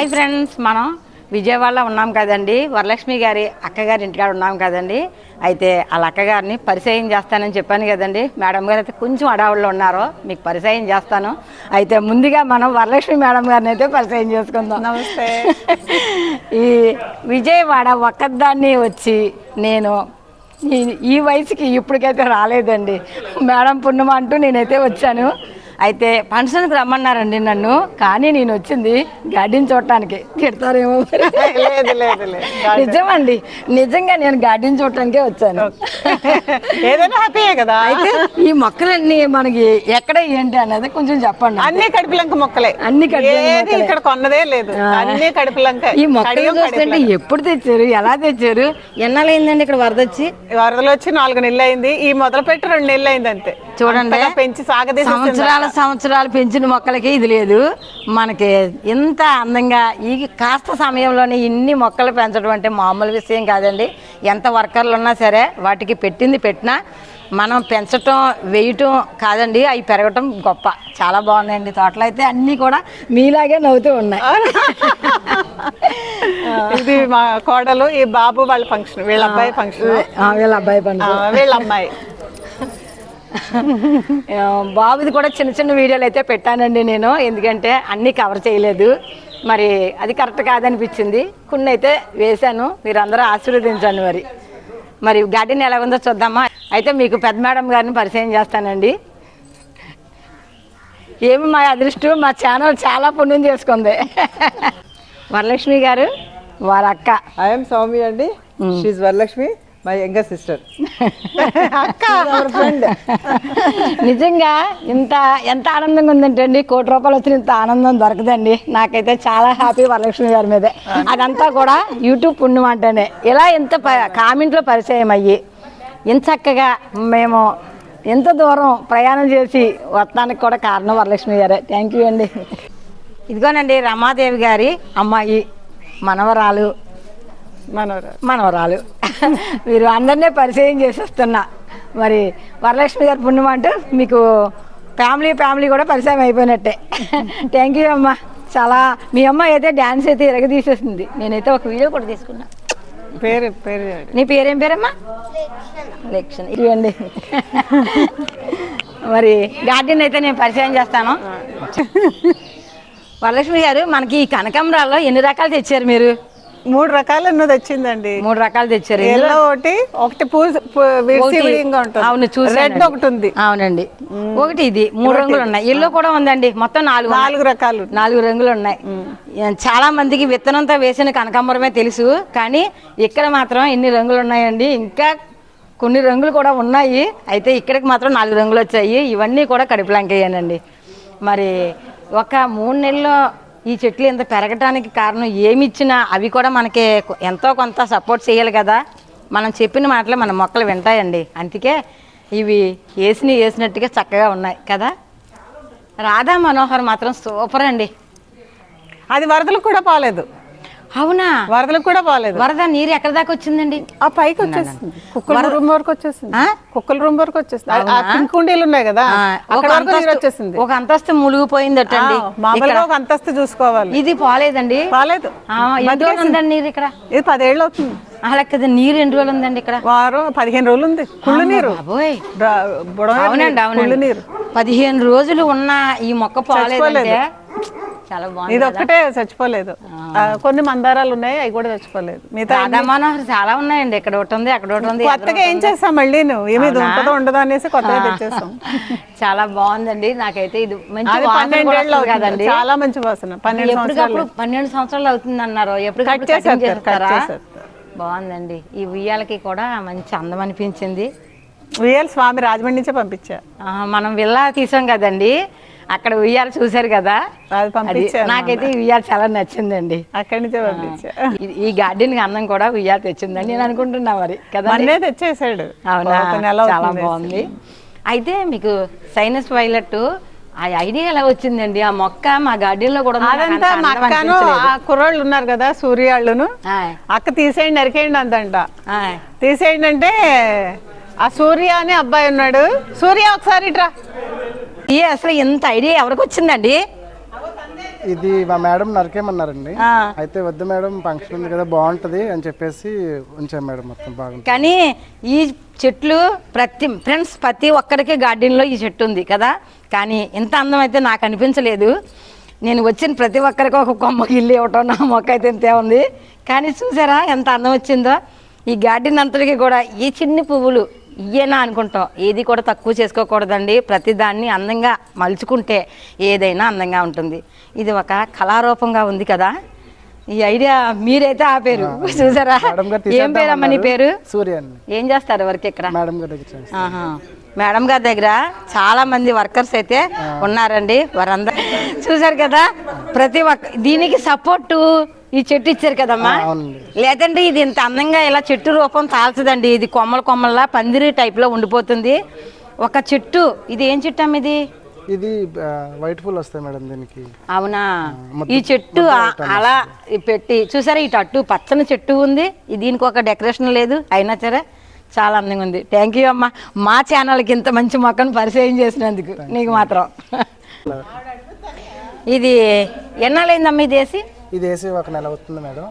Hi friends మనం విజయవాడలో ఉన్నాం కదండి. వరలక్ష్మి గారి అక్కగారి ఇంటికాడ ఉన్నాం కదండి. అయితే వాళ్ళ అక్కగారిని పరిచయం చేస్తానని చెప్పాను కదండి. మేడం గారు అయితే కొంచెం అడావుల్లో ఉన్నారు. మీకు పరిచయం చేస్తాను. అయితే ముందుగా మనం వరలక్ష్మి మేడం గారిని అయితే పరిచయం చేసుకుందాం. నమస్తే. ఈ విజయవాడ ఒక్కదాన్ని వచ్చి నేను ఈ- వయసుకి ఇప్పటికైతే రాలేదండి. మేడం పుణ్యం అంటూ నేనైతే వచ్చాను. అయితే ఫంక్షన్కి రమ్మన్నారండి నన్ను కానీ నేను వచ్చింది గార్డెన్ చూడటానికి. తిడతారేమో. లేదు లేదు నిజమండి. నిజంగా నేను గార్డెన్ చూడటానికే వచ్చాను. ఏదైనా హ్యాపీయే కదా. అయితే ఈ మొక్కలన్నీ మనకి ఎక్కడ ఏంటి అన్నది కొంచెం చెప్పండి. అన్ని కడుపులంక మొక్కలే. అన్ని కడుపులంక. ఇక్కడ కొన్నదే లేదు. అన్ని కడుపులంక. ఈ మొక్కలు చూస్తుంటే. ఎప్పుడు తెచ్చారు ఎలా తెచ్చారు? ఎన్నాళ్ళైందండి ఇక్కడ వరద వచ్చి వరదలు వచ్చి నాలుగు నెలలు అయింది. ఈ మొదలు పెట్టి రెండు నెలలు అయింది అంతే. చూడండి. పెంచి సాగదీసి సంవత్సరాల సంవత్సరాలు పెంచిన మొక్కలకి ఇది లేదు. మనకి ఇంత అందంగా ఈ కాస్త సమయంలోనే ఇన్ని మొక్కలు పెంచడం అంటే మామూలు విషయం కాదండి. ఎంత వర్కర్లు ఉన్నా సరే వాటికి పెట్టింది పెట్టినా మనం పెంచటం వేయటం కాదండి. అవి పెరగటం గొప్ప. చాలా బాగున్నాయండి తోటలు అయితే. అన్నీ కూడా మీలాగే నవ్వుతూ ఉన్నాయి. ఇది మా కోడలు ఈ బాబు వాళ్ళ ఫంక్షన్ వీళ్ళ అబ్బాయి ఫంక్షన్. వీళ్ళ అబ్బాయి వీళ్ళ అమ్మాయి. బాబుది కూడా చిన్న చిన్న వీడియోలు అయితే పెట్టానండి నేను. ఎందుకంటే అన్నీ కవర్ చేయలేదు. మరి అది కరెక్ట్ కాదనిపించింది. కొన్ని అయితే వేశాను. మీరందరూ ఆశీర్వదించండి మరి. మరి గార్డెన్ ఎలా ఉందో చూద్దామా? అయితే మీకు పెద్ద మేడం గారిని పరిచయం చేస్తానండి. ఏమి మా అదృష్టం? మా ఛానల్ చాలా పుణ్యం చేసుకుంది. వరలక్ష్మి గారు వారి అక్క ఐఎమ్ సౌమ్య అండి. She's Varalakshmi my younger sister friend నిజంగా ఇంత ఎంత ఆనందంగా ఉందంటే అండి కోటి రూపాయలు వచ్చిన ఇంత ఆనందం దొరకదండి. నాకైతే చాలా హ్యాపీ వరలక్ష్మి గారి మీదే. అదంతా కూడా యూట్యూబ్ పుణ్యం అంటేనే. ఇలా ఎంత ప- కామెంట్లో పరిచయం అయ్యి ఇంత చక్కగా మేము ఎంత దూరం ప్రయాణం చేసి వస్తానికి కూడా కారణం వరలక్ష్మి గారే. థ్యాంక్ యూ అండి. ఇదిగోనండి రమాదేవి గారి అమ్మాయి మనవరాలు మనవరాలు. మనవరాలు. మీరు అందరినీ పరిచయం చేసేస్తున్నా. మరి వరలక్ష్మి గారి పుణ్యం అంటూ మీకు ఫ్యామిలీ ఫ్యామిలీ కూడా పరిచయం అయిపోయినట్టే. థ్యాంక్ యూ అమ్మా. చాలా మీ అమ్మ అయితే డ్యాన్స్ అయితే ఇరగ తీసేసింది నేనైతే ఒక వీడియో కూడా తీసుకున్నా. పేరు పేరు. నీ పేరేం పేరమ్మా? లక్ష్మణ్. ఇవ్వండి మరి గార్డెన్ అయితే నేను పరిచయం చేస్తాను. వరలక్ష్మి గారు మనకి ఈ కనకాంబరాల్లో ఎన్ని రకాలు తెచ్చారు మీరు? మూడు రకాలు ఎన్నోది వచ్చింది మూడు రకాలు తెచ్చారు. ఎల్లో ఒకటి ఒకటి అవును రెడ్ ఒకటి ఉంది. అవునండి. ఒకటి ఇది మూడు రంగులు ఉన్నాయి. ఎల్లో కూడా ఉందండి. మొత్తం నాలుగు. నాలుగు రకాలు. నాలుగు రంగులు ఉన్నాయి. చాలా మందికి విత్తనంతో వేసిన కనకాంబరమే తెలుసు. కానీ ఇక్కడ మాత్రం ఎన్ని రంగులు ఉన్నాయండి. ఇంకా కొన్ని రంగులు కూడా ఉన్నాయి. అయితే ఇక్కడికి మాత్రం నాలుగు రంగులు వచ్చాయి. ఇవన్నీ కూడా కడిపిలంకయ్యానండి మరి ఒక మూడు నెలల్లో ఈ చెట్లు ఇంత పెరగటానికి కారణం ఏమి ఇచ్చినా అవి కూడా మనకి ఎంతో కొంత సపోర్ట్ చేయాలి కదా. మనం చెప్పిన మాటలు మన మొక్కలు వింటాయండి. అందుకే ఇవి వేసినవి వేసినట్టుగా చక్కగా ఉన్నాయి కదా. రాధా మనోహర్ మాత్రం సూపర్ అండి. అది వరదలకు కూడా పోలేదు. అవునా? వరదలకు కూడా పోలేదు. వరద నీరు ఎక్కడి దాకా వచ్చిందండి? ఆ పైకి వచ్చేసింది. కుక్కల రూమ్ వరకు వచ్చేసింది? కుక్కల రూమ్ వరకు వచ్చేసింది. ఆ- ఆ పింక్ కుండీలు ఉన్నాయి కదా అక్కడ వరకు నీరు వచ్చేసింది ఒక అంతస్తు మామూలుగా ఒక అంతస్తు చూసుకోవాలి. ఇది పోలేదండి? పోలేదు. ఉందండి నీరు ఇక్కడ? ఇది పదేళ్ళు అవుతుంది. అలా కదా నీరు ఎన్ని రోజులు ఉందండి ఇక్కడ? వారం పదిహేను రోజులు ఉంది. కుళ్ళు నీరు. అవునండి అవునండి. నీరు. పదిహేను రోజులు ఉన్న ఈ మొక్క పోలేదంటే? చాలా బాగుంది ఇది ఒక్కటే చచ్చిపోలేదు. కొన్ని మందారాలు ఉన్నాయి అవి కూడా చచ్చిపోలేదు. మిగతా రాధా మనోహర్ చాలా ఉన్నాయండి. ఇక్కడ ఒకటి ఉంది అక్కడ ఒకటి ఉంది కొత్తగా ఏం చేస్తాం మళ్ళీ నువ్వు? ఏమి ఇది ఉంటుందో ఉండదో అనేసి కొత్తగా తెచ్చేస్తాం చాలా బాగుందండి. నాకైతే ఇది మంచి పన్నెండేళ్ళు. కదండి. చాలా మంచి వాసన. పన్నెండు సంవత్సరాలు. పన్నెండు సంవత్సరాలు అవుతుంది అన్నారు ఎప్పుడు కట్ చేసేస్తారు, కట్ చేసేస్తారు. బాగుందండి. ఈ ఉయ్యాలకి కూడా మంచి అందం అనిపించింది. రియల్ స్వామి రాజమండ్రి నుంచే పంపించా మనం విల్లా తీసాం కదండి. అక్కడ ఉయ్యాల చూసారు కదా? నాకైతే ఉయ్యాల చాలా నచ్చిందండి. అక్కడి నుంచే పంపించా ఈ గార్డెన్కి అందం కూడా ఉయ్యాల తెచ్చిందని నేను అనుకుంటున్నా మరి కదా తెచ్చేసాడు అవునా? చాలా. బాగుంది. అయితే మీకు సైనస్ వైలెట్ ఆ ఐడియా ఎలా వచ్చిందండి? ఆ మొక్క మా గార్డెన్లో కూడా అదంతా మా అక్కను. ఆ కుర్రోళ్ళు ఉన్నారు కదా సూర్యాళ్ళును. అక్క తీసేయండి నరికేయండి ఆయ్. తీసేయండి అంటే ఆ సూర్య అని అబ్బాయి ఉన్నాడు. సూర్య ఒకసారి ఇట్రా ఈ అసలు ఇంత ఐడియా ఎవరికి వచ్చిందండి? ఇది మా మేడం నరికేమన్నారండి. అయితే వద్దు మేడం ఫంక్షన్ ఉంది కదా బాగుంటది అని చెప్పేసి ఉంచాం మేడం మొత్తం బాగుంటుంది కానీ ఈ చెట్లు ప్రతి ఫ్రెండ్స్ ప్రతి ఒక్కరికి గార్డెన్లో ఈ చెట్టు ఉంది కదా. కానీ ఇంత అందం అయితే నాకు అనిపించలేదు. నేను వచ్చిన ప్రతి ఒక్కరికి ఒక కొమ్మకి ఇల్లు ఇవ్వటం నా మొక్క అయితే ఇంతే ఉంది. కానీ చూసారా ఎంత అందం వచ్చిందో? ఈ గార్డెన్ అంతటికి కూడా ఈ చిన్ని పువ్వులు ఇయ్యేనా అనుకుంటాం. ఏది కూడా తక్కువ చేసుకోకూడదండి. ప్రతిదాన్ని అందంగా మలుచుకుంటే ఏదైనా అందంగా ఉంటుంది. ఇది ఒక కళారూపంగా ఉంది కదా? ఈ ఐడియా మీరైతే ఆ పేరు చూసారా ఏం పేరమ్మా నీ పేరు? సూర్య ఏం చేస్తారు వర్క్ ఇక్కడ? మేడం గారి దగ్గర. మేడం గారి దగ్గర చాలా మంది వర్కర్స్ అయితే ఉన్నారండి. వారందరూ చూసారు కదా? ప్రతి ఒక్క దీనికి సపోర్ట్ ఈ చెట్టు ఇచ్చారు కదమ్మా. లేదంటే ఇది ఇంత అందంగా ఇలా చెట్టు రూపం తాల్చదండి. ఇది కొమ్మల కొమ్మల్లా పందిరి టైప్లో ఉండిపోతుంది. ఒక చెట్టు. ఇది ఏం చెట్టు అమ్మ ఇది? ఇది వైట్ పూలు వస్తాయి మేడం దీనికి. అవునా? ఈ చెట్టు అలా పెట్టి చూసారా ఇటు అట్టు పచ్చని చెట్టు ఉంది. దీనికి ఒక డెకరేషన్ లేదు. అయినా సరే చాలా అందంగా ఉంది. థ్యాంక్ యూ అమ్మా. మా ఛానల్కి ఇంత మంచి మొక్కను పరిచయం చేసినందుకు. నీకు మాత్రం. ఇది ఎన్నాళ్ళైందమ్మా ఇది వేసి ఇది వేసి ఒక నెల అవుతుంది మేడం.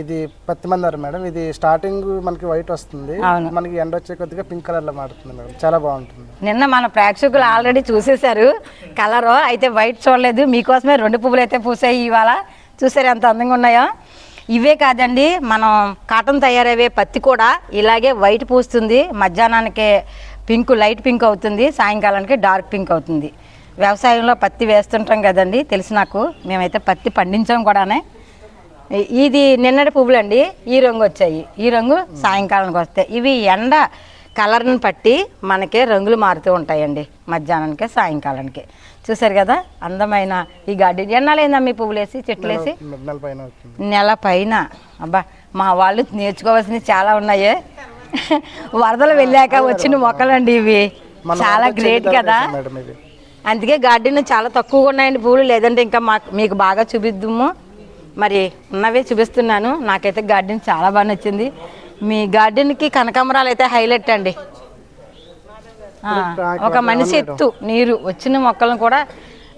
ఇది పత్తి మందారం మేడం. ఇది స్టార్టింగ్ మనకి వైట్ వస్తుంది. మనకి ఎండ వచ్చే కొద్దిగా పింక్ కలర్లో మారుతుంది మేడం. చాలా బాగుంటుంది. నిన్న మన ప్రేక్షకులు ఆల్రెడీ చూసేశారు కలరు. అయితే వైట్ చూడలేదు. మీకోసమే రెండు పువ్వులు అయితే పూసాయి ఇవాళ. చూసారు ఎంత అందంగా ఉన్నాయో? ఇవే కాదండి మనం కాటన్ తయారయ్యే పత్తి కూడా ఇలాగే వైట్ పూస్తుంది. మధ్యాహ్నానికి పింక్ లైట్ పింక్ అవుతుంది. సాయంకాలానికి డార్క్ పింక్ అవుతుంది. వ్యవసాయంలో పత్తి వేస్తుంటాం కదండి తెలుసు నాకు. మేమైతే పత్తి పండించాం కూడానే. ఇది నిన్నటి పువ్వులు అండి ఈ రంగు వచ్చాయి. ఈ రంగు సాయంకాలానికి వస్తాయి. ఇవి ఎండ కలర్ని బట్టి మనకి రంగులు మారుతూ ఉంటాయండి మధ్యాహ్నానికి సాయంకాలానికి. చూసారు కదా అందమైన ఈ గార్డెన్. ఎన్నాళ్ళైందా మీ పువ్వులు వేసి చెట్లు వేసి నెల పైన అబ్బా మా వాళ్ళు నేర్చుకోవాల్సినవి చాలా ఉన్నాయి. వరదలు వెళ్ళాక వచ్చిన మొక్కలండి ఇవి. చాలా గ్రేట్ కదా. అందుకే గార్డెన్ చాలా తక్కువగా ఉన్నాయండి పువ్వులు లేదంటే ఇంకా మాకు మీకు బాగా చూపిద్దాము. మరి ఉన్నవే చూపిస్తున్నాను. నాకైతే గార్డెన్ చాలా బాగా నచ్చింది. మీ గార్డెన్కి కనకాంబరాలు అయితే హైలైట్ అండి. ఒక మనిషి ఎత్తు నీరు వచ్చిన మొక్కలను కూడా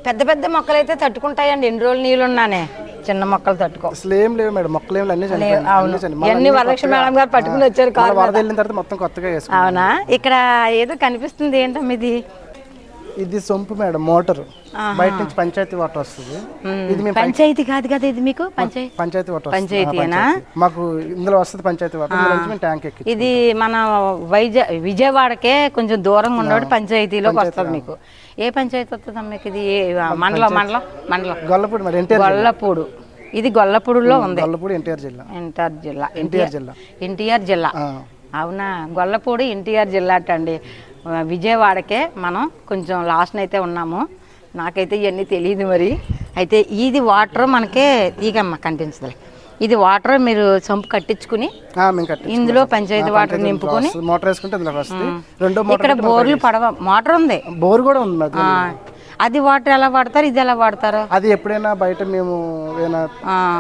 పెద్ద పెద్ద మొక్కలు అయితే తట్టుకుంటాయండి. ఎన్ని రోజులు నీళ్ళు ఉన్నానే. చిన్న మొక్కలు తట్టుకో. అసలు ఏం లేవు మేడం. మొక్కలు ఏం అన్ని చనిపోయాయి. అవును. అన్ని వరలక్ష్మి మేడం గారు పట్టుకుని వచ్చారు కారు తర్వాత మొత్తం కొత్తగా అవునా? ఇక్కడ ఏదో కనిపిస్తుంది ఏంటమ్మా ఇది ఇది సొంపు మేడం మోటార్. బయట నుంచి పంచాయతీ వాటర్ వస్తుంది. ఇది మేము పంచాయతీ కాదు కదా ఇది మీకు? పంచాయతీ పంచాయతీ వాటర్ వస్తుంది. ఆ, పంచాయతీయేనా? పంచాయతీ. మాకు ఇందులో వస్తుంది పంచాయతీ వాటర్. మేము ట్యాంక్ ఎక్కి ఇది మన వైజా విజయవాడకే కొంచెం దూరంగా ఉన్నవాడు పంచాయతీలోకి వస్తుంది మీకు. ఏ పంచాయతీ వస్తుంది మీకు ఇది? మండలం మండలం మండలం. గొల్లపూడి మరి గొల్లపూడు. ఇది గొల్లపూడిలో ఉంది. గొల్లపూడి ఎన్టీఆర్ జిల్లా. ఎన్టీఆర్ జిల్లా. ఎన్టీఆర్ జిల్లా. ఎన్టీఆర్ జిల్లా. అవునా? గొల్లపూడి ఎన్టీఆర్ జిల్లా అండి విజయవాడకే మనం కొంచెం లాస్ట్ అయితే ఉన్నాము. నాకైతే ఇవన్నీ తెలియదు మరి. అయితే ఇది వాటర్ మనకే తీగమ్మ కనిపించదులే. ఇది వాటర్ మీరు చంపు కట్టించుకుని. ఇందులో పంచాయతీ వాటర్ నింపుకొని. మోటార్ వేసుకుంటే ఇక్కడ బోర్లు పడవ మోటార్ ఉంది. బోర్ కూడా ఉంది అది వాటర్ ఎలా వాడతారు? ఇది ఎలా వాడతారు? అది ఎప్పుడైనా బయట మేము ఏదైనా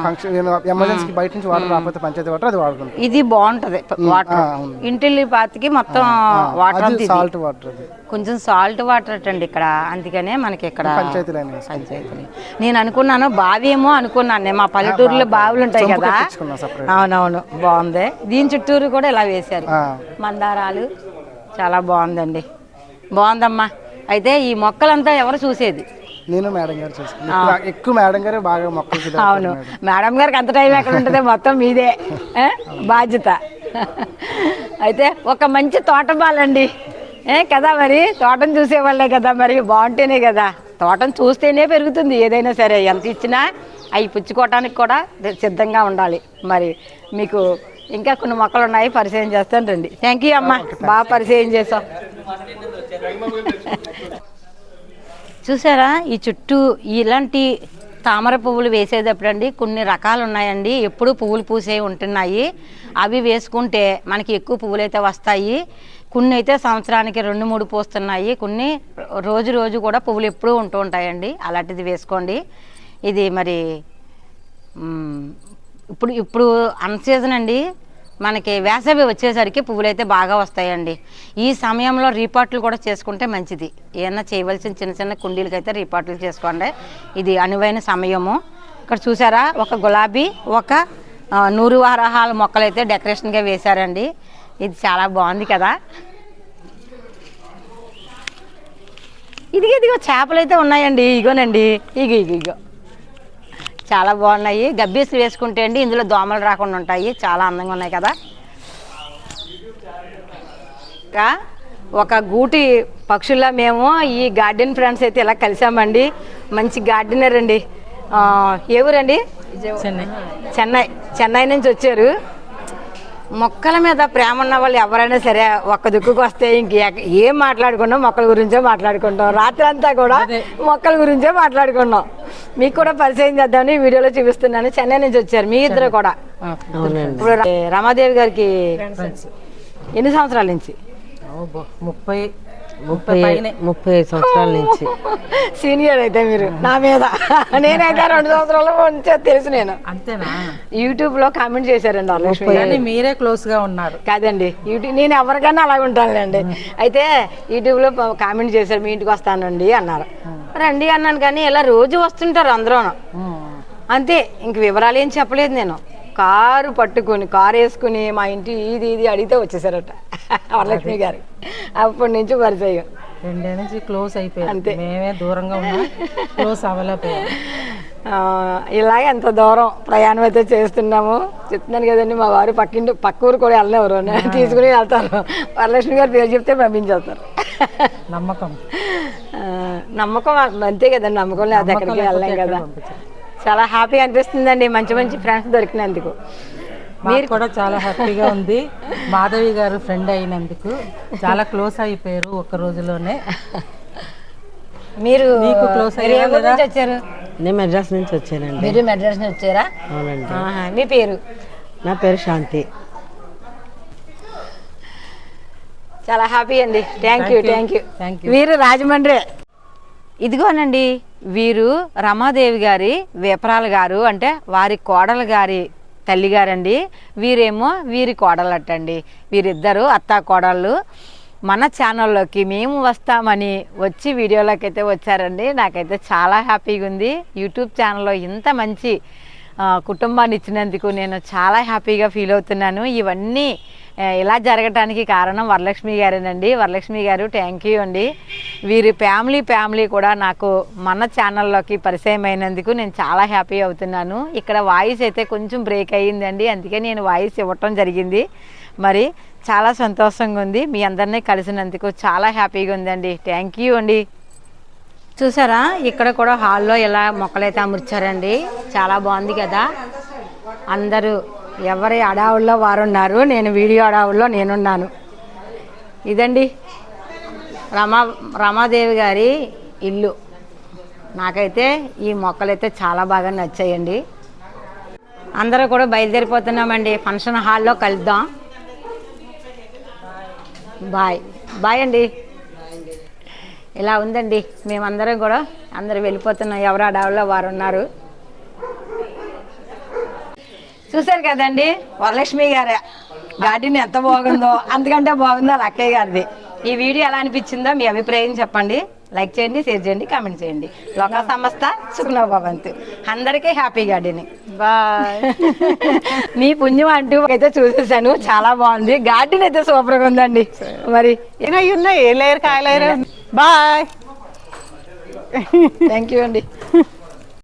ఫంక్షన్ ఎమర్జెన్సీకి బయట నుంచి వాటర్ రాకపోతే పంచాయతీ వాటర్ అది వాడుకుంటాం. ఇది బాగుంటది. వాటర్. ఇంటిల్లి పాతికి మొత్తం వాటర్. సాల్ట్ వాటర్ కొంచెం సాల్ట్ వాటర్ అటండి ఇక్కడ. అందుకనే మనకి ఇక్కడ పంచాయతీలో నేను అనుకున్నాను బావి ఏమో అనుకున్నాను. నేను. మా పల్లెటూరులో బావులు ఉంటాయి కదా. అవునవును బాగుంది. దీని చుట్టూరు కూడా ఇలా వేశారు. మందారాలు చాలా బాగుందండి. బాగుందమ్మా. అయితే ఈ మొక్కలంతా ఎవరు చూసేది? నేను మేడం గారు చేసుకున్నాను. ఎక్కువ- మేడం గారే బాగా మొక్కలు అవును. మేడం. గారికి అంత టైం ఎక్కడ ఉంటుంది మొత్తం మీదే? బాధ్యత. అయితే ఒక మంచి తోట బాలండి ఏ కదా మరి? తోటను చూసేవాళ్ళే కదా మరి బాగుంటేనే కదా. తోటను చూస్తేనే పెరుగుతుంది. ఏదైనా సరే ఎంత ఇచ్చినా అవి పుచ్చుకోవటానికి కూడా సిద్ధంగా ఉండాలి. మరి మీకు ఇంకా కొన్ని మొక్కలు ఉన్నాయి పరిచయం చేస్తాను రండి. థ్యాంక్ యూ అమ్మా. బాగా పరిచయం చేసాం చూసారా? ఈ చుట్టూ ఇలాంటి తామర పువ్వులు వేసేటప్పుడు అండి కొన్ని రకాలు ఉన్నాయండి ఎప్పుడు పువ్వులు పూసే ఉంటున్నాయి. అవి వేసుకుంటే మనకి ఎక్కువ పువ్వులు అయితే వస్తాయి. కొన్ని అయితే సంవత్సరానికి రెండు మూడు పూస్తున్నాయి. కొన్ని రోజు రోజు కూడా పువ్వులు ఎప్పుడూ ఉంటూ ఉంటాయండి. అలాంటిది వేసుకోండి. ఇది మరి ఇప్పుడు ఇప్పుడు అన్ సీజన్ అండి. మనకి వేసవి వచ్చేసరికి పువ్వులు అయితే బాగా వస్తాయండి. ఈ సమయంలో రీపాట్లు కూడా చేసుకుంటే మంచిది. ఏమన్నా చేయవలసిన చిన్న చిన్న కుండీలకైతే రీపాట్లు చేసుకోండి. ఇది అనువైన సమయము. ఇక్కడ చూసారా? ఒక గులాబీ ఒక నూరు వారహాల మొక్కలు అయితే డెకరేషన్గా వేశారండి. ఇది చాలా బాగుంది కదా. ఇదిగో ఇదిగో చేపలు అయితే ఉన్నాయండి. ఇగోనండి. ఇగో ఇగో ఇగో. చాలా బాగున్నాయి. గబ్బీసులు వేసుకుంటే అండి ఇందులో దోమలు రాకుండా ఉంటాయి. చాలా అందంగా ఉన్నాయి కదా. ఇంకా ఒక గూటి పక్షుల్లో మేము ఈ గార్డెన్ ఫ్రెండ్స్ అయితే ఇలా కలిసామండి. మంచి గార్డెనర్ అండి. ఏ ఊరండి? చెన్నై. చెన్నై. చెన్నై నుంచి వచ్చారు. మొక్కల మీద ప్రేమ ఉన్న వాళ్ళు ఎవరైనా సరే ఒక్క దుక్కుకు వస్తే ఇంక ఏం మాట్లాడుకున్నా? మొక్కల గురించే మాట్లాడుకుంటాం. రాత్రి అంతా కూడా మొక్కల గురించే మాట్లాడుకున్నాం. మీకు కూడా పరిచయం చేద్దామని వీడియోలో చూపిస్తున్నాను. చెన్నై నుంచి వచ్చారు మీ ఇద్దరు కూడా. ఇప్పుడు రమాదేవి గారికి ఎన్ని సంవత్సరాల నుంచి? ముప్పై ముప్పై ముప్పై ఐదు సంవత్సరాల నుంచి. సీనియర్ అయితే మీరు నా మీద. నేనైతే రెండు సంవత్సరాల నుంచి తెలుసు నేను. అంతేనా? యూట్యూబ్లో కామెంట్ చేశారండి. కానీ మీరే క్లోజ్గా ఉన్నారు. కాదండి యూట్యూబ్ నేను ఎవరికైనా అలాగ ఉంటానులేండి. అయితే యూట్యూబ్లో ప- కామెంట్ చేశారు మీ ఇంటికి వస్తానండి అన్నారు. రండి అన్నాను కానీ ఇలా రోజు వస్తుంటారు అందరూ అంతే ఇంక వివరాలు ఏం చెప్పలేదు నేను. కారు పట్టుకుని కారు వేసుకుని మా ఇంటి ఇది ఇది అడిగితే వచ్చేసారట వరలక్ష్మి గారు. అప్పటి నుంచి పరిచయం. రెండే నుంచి క్లోజ్ అయిపోయారు. అంతే. మేమే దూరంగా ఉన్నాం క్లోజ్ అవ్వలేకపోయాం. ఇలాగ ఎంత దూరం ప్రయాణం అయితే చేస్తున్నాము. చెప్తున్నాను కదండి మా వారు పక్కింటి పక్క ఊరు కూడా వెళ్ళినవరు తీసుకుని వెళ్తారు. వరలక్ష్మి గారి పేరు చెప్తే పంపించేస్తారు. నమ్మకం. నమ్మకం అంతే కదండి నమ్మకం లేదు ఎక్కడికి వెళ్ళలేం కదా. చాలా హ్యాపీ అనిపిస్తుందండి. మంచి మంచి ఫ్రెండ్స్ దొరికినందుకు. మీరు కూడా చాలా హ్యాపీగా ఉంది. మాధవి గారు ఫ్రెండ్ అయినందుకు. చాలా క్లోజ్ అయిపోయారు ఒక్క రోజులోనే. మీరు మీరు అయ్యారా ఊరు నుంచి వచ్చారు? నేను మెడ్రాస్ నుంచి వచ్చానండి. మీరు మెడ్రాస్ నుంచి వచ్చారా? అవునండి. ఆహా, మీ పేరు? నా పేరు శాంతి. చాలా హ్యాపీ అండి. థ్యాంక్ యూ థ్యాంక్ యూ వీరు రాజమండ్రి. ఇదిగోనండి వీరు రమాదేవి గారి వేపరాల గారు అంటే వారి కోడలు గారి తల్లి గారండి. వీరేమో వీరి కోడలటండి. వీరిద్దరు అత్తా కోడళ్ళు. మన ఛానల్లోకి మేము వస్తామని వచ్చి వీడియోలోకి అయితే వచ్చారండి. నాకైతే చాలా హ్యాపీగా ఉంది. యూట్యూబ్ ఛానల్లో ఇంత మంచి కుటుంబాన్ని ఇచ్చినందుకు నేను చాలా హ్యాపీగా ఫీల్ అవుతున్నాను. ఇవన్నీ ఇలా జరగటానికి కారణం వరలక్ష్మి గారేనండి. వరలక్ష్మి గారు థ్యాంక్ యూ అండి. వీరి ఫ్యామిలీ ఫ్యామిలీ కూడా నాకు మన ఛానల్లోకి పరిచయం అయినందుకు నేను చాలా హ్యాపీ అవుతున్నాను. ఇక్కడ వాయిస్ అయితే కొంచెం బ్రేక్ అయ్యిందండి. అందుకే నేను వాయిస్ ఇవ్వటం జరిగింది. మరి చాలా సంతోషంగా ఉంది. మీ అందరినీ కలిసినందుకు చాలా హ్యాపీగా ఉందండి. థ్యాంక్ యూ అండి. చూసారా? ఇక్కడ కూడా హాల్లో ఇలా మొక్కలైతే అమర్చారండి. చాలా బాగుంది కదా? అందరూ ఎవరి అడావుల్లో వారు ఉన్నారు నేను వీడియో అడావుల్లో నేనున్నాను. ఇదండి రమా రమాదేవి గారి ఇల్లు. నాకైతే ఈ మొక్కలైతే చాలా బాగా నచ్చాయండి. అందరూ కూడా బయలుదేరిపోతున్నామండి. ఫంక్షన్ హాల్లో కలుద్దాం. బాయ్. బాయ్ అండి. ఇలా ఉందండి. మేమందరం కూడా అందరూ వెళ్ళిపోతున్నాం. ఎవరు అడవుల్లో వారు ఉన్నారు. చూశారు కదండి? వరలక్ష్మి గారి. గార్డెన్ ఎంత బాగుందో. అంతకంటే బాగుందో అక్కయ్య గారిది. ఈ వీడియో ఎలా అనిపించిందో మీ అభిప్రాయం చెప్పండి. లైక్ చేయండి షేర్ చేయండి కామెంట్ చేయండి. లోక సంస్థ సుఖనో భవంతు అందరికీ హ్యాపీ గార్డెనింగ్ బాయ్ మీ పుణ్యం అంటూ అయితే చూసేసాను. చాలా బాగుంది. గార్డెన్ అయితే సూపర్గా ఉందండి. మరి ఉన్నాయి ఉన్నాయి. ఏ లేరు కాయలేరు బాయ్ థ్యాంక్ యూ అండి.